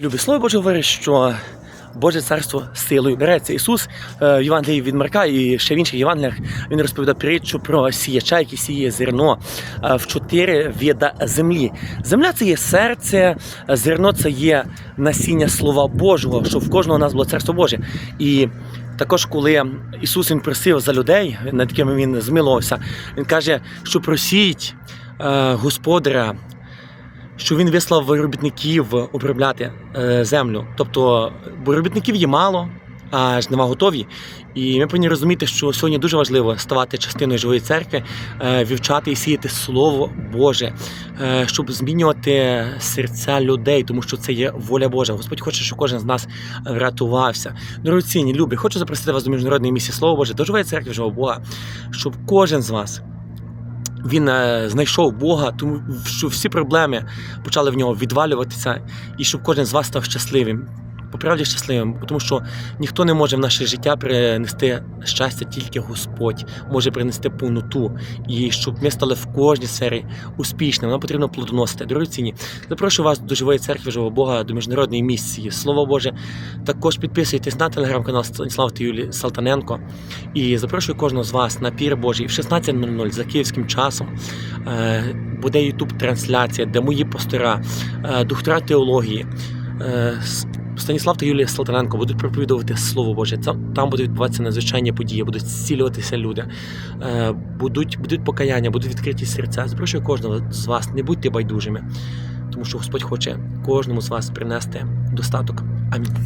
Любі слово Боже говорить, що Боже царство силою береться. Ісус е, в Євангелії від Марка і ще в інших Євангеліях він розповідав притчу про сіяча, який сіє зерно е, в чотири вида землі. Земля це є серце, зерно це є насіння Слова Божого, щоб в кожного нас було царство Боже. І також, коли Ісус він просив за людей, над якими він змилувався, він каже, що просіть е, господаря що він вислав робітників обробляти е, землю. Тобто, бо робітників є мало, а жнива готові. І ми повинні розуміти, що сьогодні дуже важливо ставати частиною живої церкви, е, вівчати і сіяти Слово Боже, е, щоб змінювати серця людей, тому що це є воля Божа. Господь хоче, щоб кожен з нас врятувався. Дорогоцінні, любі, хочу запросити вас до міжнародної місії Слово Боже, до живої церкви живого Бога, щоб кожен з вас. Він е, знайшов Бога, тому що всі проблеми почали в нього відвалюватися, і щоб кожен з вас став щасливим. По щасливим, тому що ніхто не може в наше життя принести щастя, тільки Господь може принести повноту. І щоб ми стали в кожній сфері успішними, нам потрібно плодоносити. Дорогоцінні, запрошую вас до живої церкви, живого Бога, до міжнародної місії. Слово Боже, також підписуйтесь на телеграм-канал Станіслав та Юлії Салтаненко. І запрошую кожного з вас на пір Божий в 16.00 за київським часом. Е, Буде ютуб трансляція, де мої пастора, е, доктора теології. Станіслав та Юлія Салтаненко будуть проповідувати Слово Боже. Там, там будуть відбуватися надзвичайні події, будуть зцілюватися люди, е, будуть, будуть покаяння, будуть відкриті серця. Запрошую кожного з вас, не будьте байдужими, тому що Господь хоче кожному з вас принести достаток. Амінь.